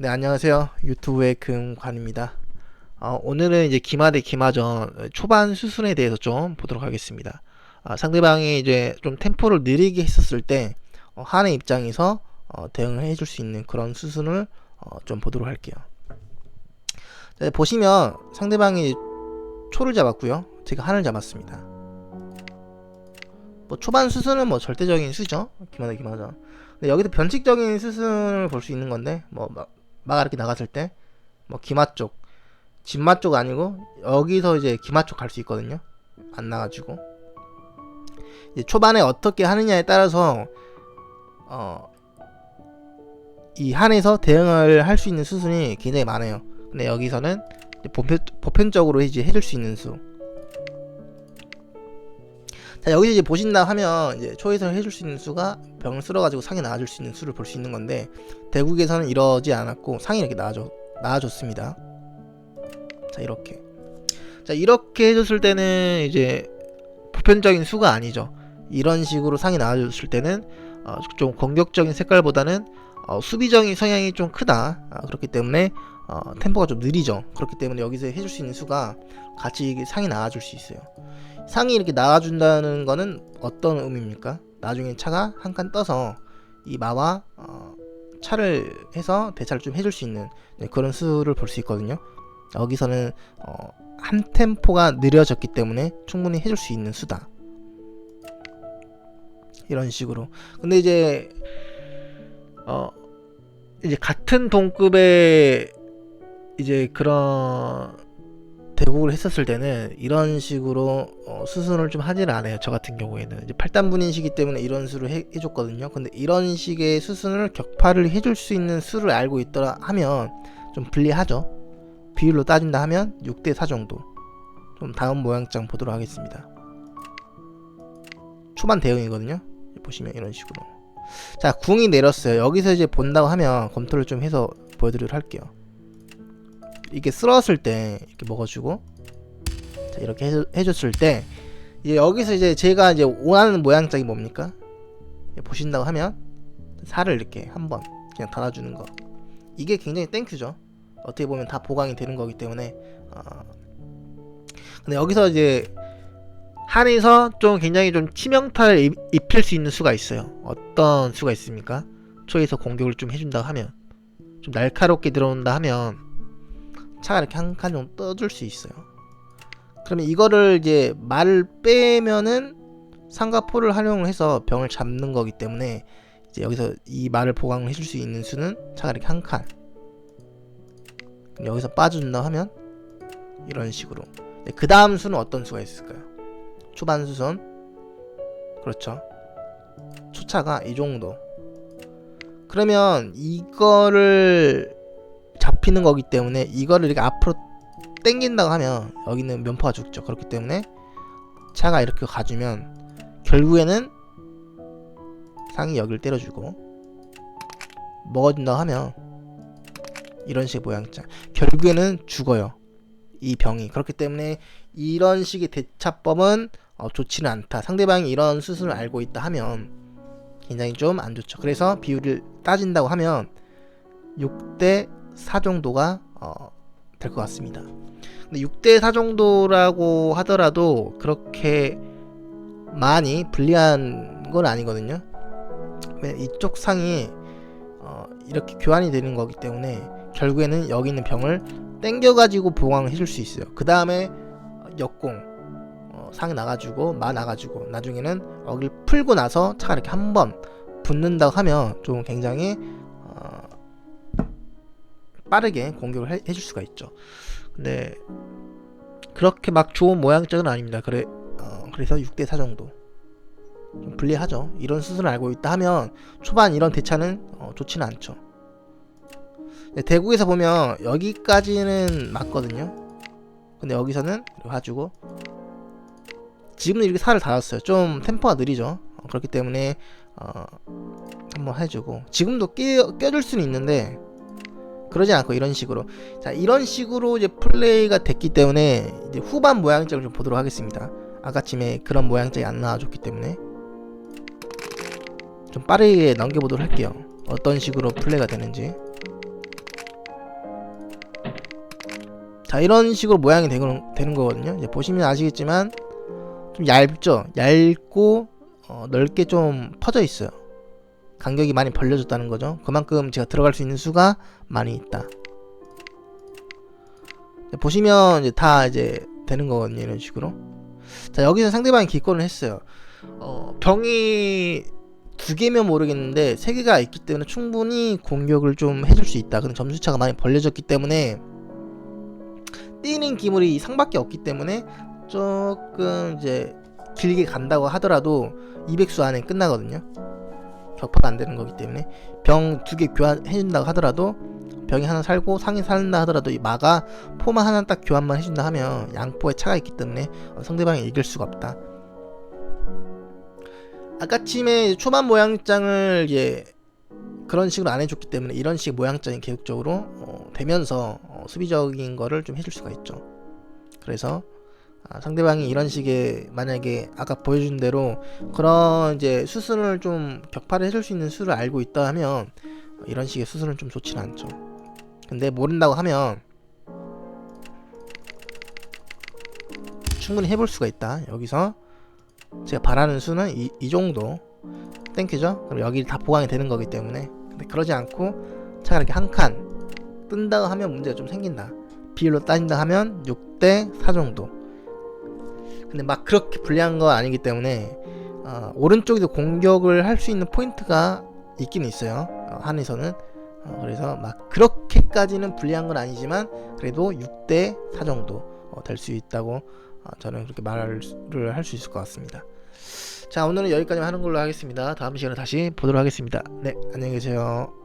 네, 안녕하세요. 유튜브의 금관입니다. 어, 오늘은 이제 기마 대 기마전 초반 수순에 대해서 좀 보도록 하겠습니다. 아, 상대방이 이제 좀 템포를 느리게 했었을 때 어, 한의 입장에서 어, 대응을 해줄 수 있는 그런 수순을 어, 좀 보도록 할게요. 자, 보시면 상대방이 초를 잡았고요. 제가 한을 잡았습니다. 뭐 초반 수순은 뭐 절대적인 수죠. 기마 대 기마전. 근데 여기서 변칙적인 수순을 볼 수 있는 건데 뭐 막, 막 이렇게 나갔을 때 뭐 기마 쪽, 진마 쪽 아니고 여기서 이제 기마 쪽 갈 수 있거든요. 안 나가지고 이제 초반에 어떻게 하느냐에 따라서 어, 이 한에서 대응을 할 수 있는 수순이 굉장히 많아요. 근데 여기서는 보편, 보편적으로 이제 해줄 수 있는 수. 자 여기서 이제 보신다 하면 이제 초에서 해줄 수 있는 수가 병을 쓸어가지고 상에 나와줄 수 있는 수를 볼 수 있는 건데 대국에서는 이러지 않았고 상이 이렇게 나와줘 나와줬습니다. 자 이렇게 자 이렇게 해줬을 때는 이제 보편적인 수가 아니죠. 이런 식으로 상이 나와줬을 때는 어, 좀 공격적인 색깔보다는 어, 수비적인 성향이 좀 크다. 아, 그렇기 때문에 어, 템포가 좀 느리죠. 그렇기 때문에 여기서 해줄 수 있는 수가 같이 상이 나와줄 수 있어요. 상이 이렇게 나와준다는 거는 어떤 의미입니까? 나중에 차가 한 칸 떠서 이 마와 어, 차를 해서 대차를 좀 해줄 수 있는 네, 그런 수를 볼 수 있거든요. 여기서는 어, 한 템포가 느려졌기 때문에 충분히 해줄 수 있는 수다. 이런 식으로. 근데 이제 어 이제 같은 동급의 이제 그런 대국을 했었을 때는 이런 식으로 어, 수순을 좀 하지는 않아요. 저 같은 경우에는 이제 8단분인시기 때문에 이런 수를 해, 해줬거든요. 근데 이런 식의 수순을 격파를 해줄 수 있는 수를 알고 있더라 하면 좀 불리하죠. 비율로 따진다 하면 6대 4 정도. 좀 다음 모양장 보도록 하겠습니다. 초반 대응이거든요. 보시면 이런 식으로. 자, 궁이 내렸어요. 여기서 이제 본다고 하면 검토를 좀 해서 보여드리도록 할게요. 이게 쓸었을 때 이렇게 먹어주고 자, 이렇게 해줘, 해줬을 때 이제 여기서 이제 제가 이제 원하는 모양짝이 뭡니까? 보신다고 하면 살을 이렇게 한번 그냥 달아주는 거 이게 굉장히 땡큐죠. 어떻게 보면 다 보강이 되는 거기 때문에 어... 근데 여기서 이제 한에서 좀 굉장히 좀 치명타를 입, 입힐 수 있는 수가 있어요. 어떤 수가 있습니까? 초에서 공격을 좀 해준다 하면 좀 날카롭게 들어온다 하면 차가 이렇게 한 칸 정도 떠줄 수 있어요. 그러면 이거를 이제 말을 빼면은 상가포를 활용을 해서 병을 잡는 거기 때문에 이제 여기서 이 말을 보강을 해줄 수 있는 수는 차가 이렇게 한 칸. 여기서 빠준다 하면 이런 식으로. 네, 그 다음 수는 어떤 수가 있을까요? 초반 수선. 그렇죠. 초차가 이 정도. 그러면 이거를 잡히는 거기 때문에 이거를 이렇게 앞으로 당긴다고 하면 여기는 면포가 죽죠. 그렇기 때문에 차가 이렇게 가주면 결국에는 상이 여기를 때려주고 먹어준다고 하면 이런 식의 모양자 결국에는 죽어요. 이 병이 그렇기 때문에 이런 식의 대차법은 어, 좋지는 않다. 상대방이 이런 수순을 알고 있다 하면 굉장히 좀 안 좋죠. 그래서 비율을 따진다고 하면 6대 4 정도가 어, 될 것 같습니다. 근데 6대 4 정도라고 하더라도 그렇게 많이 불리한 건 아니거든요. 이쪽 상이 어, 이렇게 교환이 되는 거기 때문에 결국에는 여기 있는 병을 땡겨가지고 보강을 해줄 수 있어요. 그 다음에 역공 어, 상이 나가지고 마 나가지고 나중에는 여기를 풀고 나서 차가 이렇게 한 번 붙는다고 하면 좀 굉장히 어, 빠르게 공격을 해, 해줄 수가 있죠. 근데 그렇게 막 좋은 모양짝은 아닙니다. 그래 어, 그래서 6대 4 정도 좀 불리하죠. 이런 수순을 알고 있다 하면 초반 이런 대차는 어, 좋지는 않죠. 대국에서 보면 여기까지는 맞거든요. 근데 여기서는 가지고 지금은 이렇게 살을 닫았어요. 좀 템포가 느리죠. 어, 그렇기 때문에 어, 한번 해주고 지금도 끼, 껴줄 수는 있는데 그러지 않고 이런 식으로. 자 이런 식으로 이제 플레이가 됐기 때문에 이제 후반 모양짝을 좀 보도록 하겠습니다. 아까쯤에 그런 모양짝이 안 나와줬기 때문에. 좀 빠르게 넘겨보도록 할게요. 어떤 식으로 플레이가 되는지. 자 이런 식으로 모양이 되는, 되는 거거든요. 이제 보시면 아시겠지만 좀 얇죠? 얇고 어, 넓게 좀 퍼져 있어요 간격이 많이 벌려졌다는 거죠. 그만큼 제가 들어갈 수 있는 수가 많이 있다. 네, 보시면 이제 다 이제 되는 거거든요 이런 식으로. 자 여기서 상대방이 기권을 했어요. 어, 병이 두 개면 모르겠는데 세 개가 있기 때문에 충분히 공격을 좀 해줄 수 있다. 근데 점수차가 많이 벌려졌기 때문에 뛰는 기물이 상밖에 없기 때문에 조금 이제 길게 간다고 하더라도 200수 안에 끝나거든요 격파가 안 되는 거기 때문에 병 두 개 교환해준다고 하더라도 병이 하나 살고 상이 살다 하더라도 이 마가 포만 하나 딱 교환만 해준다 하면 양포에 차가 있기 때문에 어, 상대방이 이길 수가 없다. 아까쯤에 초반 모양장을 예 그런 식으로 안 해줬기 때문에 이런 식의 모양장이 계속적으로 어, 되면서 어, 수비적인 거를 좀 해줄 수가 있죠. 그래서 아, 상대방이 이런 식의 만약에 아까 보여준 대로 그런 이제 수순을 좀 격파를 해줄 수 있는 수를 알고 있다 하면 어, 이런 식의 수순은 좀 좋지는 않죠. 근데 모른다고 하면 충분히 해볼 수가 있다. 여기서 제가 바라는 수는 이, 이 정도 땡큐죠? 그럼 여기 다 보강이 되는 거기 때문에 근데 그러지 않고 차라리 이렇게 한 칸 뜬다고 하면 문제가 좀 생긴다. 비율로 따진다 하면 6대 4 정도. 근데 막 그렇게 불리한 거 아니기 때문에 어, 오른쪽에도 공격을 할 수 있는 포인트가 있긴 있어요. 어, 한에서는 어, 그래서 막 그렇게까지는 불리한 건 아니지만 그래도 6대 4 정도 어, 될수 있다고 어, 저는 그렇게 말을 할 수 있을 것 같습니다. 자 오늘은 여기까지 하는 걸로 하겠습니다. 다음 시간에 다시 보도록 하겠습니다. 네 안녕히 계세요.